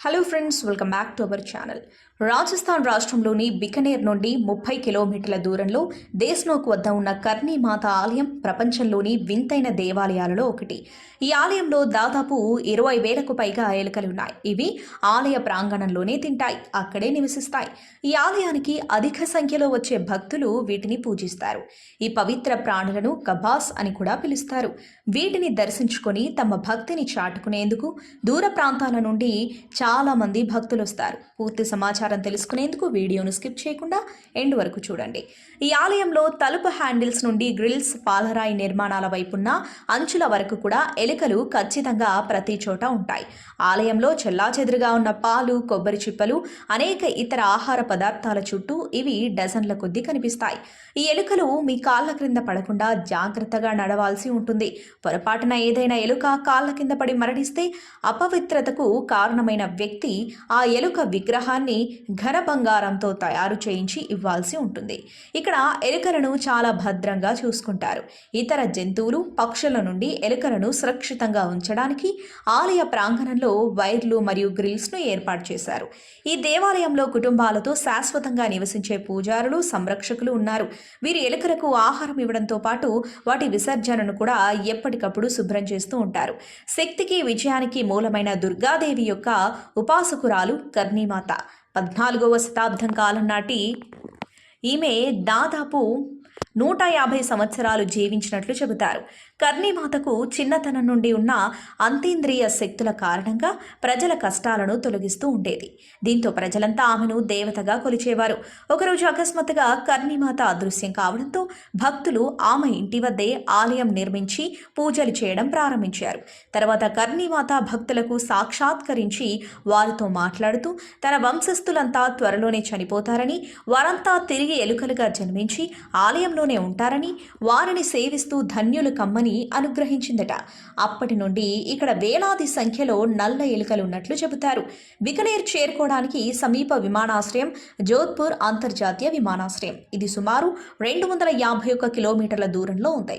Hello friends welcome back to our channel Rajasthan రాష్ట్రంలోని బికనేర్ నుండి ముప్పై కిలోమీటర్ల దూరంలో దేశ్నోక్ వద్ద ఉన్న కర్ణీ మాత ఆలయం ప్రపంచంలోని వింతైన దేవాలయాలలో ఒకటి. ఈ ఆలయంలో దాదాపు ఇరవై వేలకు పైగా ఎలుకలున్నాయి ఇవి ఆలయ ప్రాంగణంలోనే తింటాయి అక్కడే నివసిస్తాయి. ఈ ఆలయానికి అధిక సంఖ్యలో వచ్చే భక్తులు వీటిని పూజిస్తారు. ఈ పవిత్ర ప్రాణులను కబాస్ అని కూడా పిలుస్తారు. వీటిని దర్శించుకొని తమ భక్తిని చాటుకునేందుకు దూర ప్రాంతాల నుండి చాలా మంది భక్తులు వస్తారు పూర్తి సమాచారం తెలుసుకునేందుకు వీడియోను స్కిప్ చేయకుండా ఎండ్ వరకు చూడండి. ఈ ఆలయంలో తలుపు హ్యాండిల్స్ నుండి గ్రిల్స్ పాలరాయి నిర్మాణాల వైపున్న అంచుల వరకు కూడా ఎలుకలు ఖచ్చితంగా ప్రతి చోట ఉంటాయి. ఆలయంలో చెల్లాచెదురుగా ఉన్న పాలు కొబ్బరి చిప్పలు అనేక ఇతర ఆహార పదార్థాల చుట్టూ ఇవి డజన్ల కొద్దీ కనిపిస్తాయి. ఈ ఎలుకలు మీ కాళ్ళ క్రింద పడకుండా జాగ్రత్తగా నడవాల్సి ఉంటుంది. పొరపాటున ఏదైనా ఎలుక కాళ్ళ కింద పడి మరణిస్తే అపవిత్రతకు కారణమైన వ్యక్తి ఆ ఎలుక విగ్రహాన్ని ఘన బంగారంతో తయారు చేయించి ఇవ్వాల్సి ఉంటుంది. ఇక్కడ ఎలుకలను చాలా భద్రంగా చూసుకుంటారు. ఇతర జంతువులు పక్షుల నుండి ఎలుకలను సురక్షితంగా ఉంచడానికి ఆలయ ప్రాంగణంలో వైర్లు మరియు గ్రిల్స్ను ఏర్పాటు చేశారు. ఈ దేవాలయంలో కుటుంబాలతో శాశ్వతంగా నివసించే పూజారులు సంరక్షకులు ఉన్నారు. వీరు ఎలుకలకు ఆహారం ఇవ్వడంతో పాటు వాటి విసర్జనను కూడా ఎప్పటికప్పుడు శుభ్రం చేస్తూ ఉంటారు. శక్తికి విజయానికి మూలమైన దుర్గాదేవి యొక్క ఉపాసకురాలు కర్ణీమాత. పద్నాలుగవ శతాబ్దం కాలం నాటి ఈమె దాదాపు నూట యాభై సంవత్సరాలు జీవించినట్లు చెబుతారు. కర్ణిమాతకు చిన్నతనం నుండి ఉన్న అంతీంద్రియ శక్తుల కారణంగా ప్రజల కష్టాలను తొలగిస్తూ ఉండేది. దీంతో ప్రజలంతా ఆమెను దేవతగా కొలిచేవారు. ఒకరోజు అకస్మాత్తుగా కర్ణిమాత అదృశ్యం కావడంతో భక్తులు ఆమె ఇంటి వద్దే ఆలయం నిర్మించి పూజలు చేయడం ప్రారంభించారు. తర్వాత కర్ణిమాత భక్తులకు సాక్షాత్కరించి వారితో మాట్లాడుతూ తన వంశస్థులంతా త్వరలోనే చనిపోతారని వారంతా తిరిగి ఎలుకలుగా జన్మించి ఆలయంలో ఆలయంలోనే ఉంటారని వారిని సేవిస్తూ ధన్యులు కమ్మని అనుగ్రహించిందట. అప్పటి నుండి ఇక్కడ వేలాది సంఖ్యలో నల్ల ఎలుకలు ఉన్నట్లు చెబుతారు. బికనేర్ చేరుకోవడానికి సమీప విమానాశ్రయం జోధ్పూర్ అంతర్జాతీయ విమానాశ్రయం. ఇది సుమారు రెండు వందల యాభై ఒక్క కిలోమీటర్ల దూరంలో ఉంది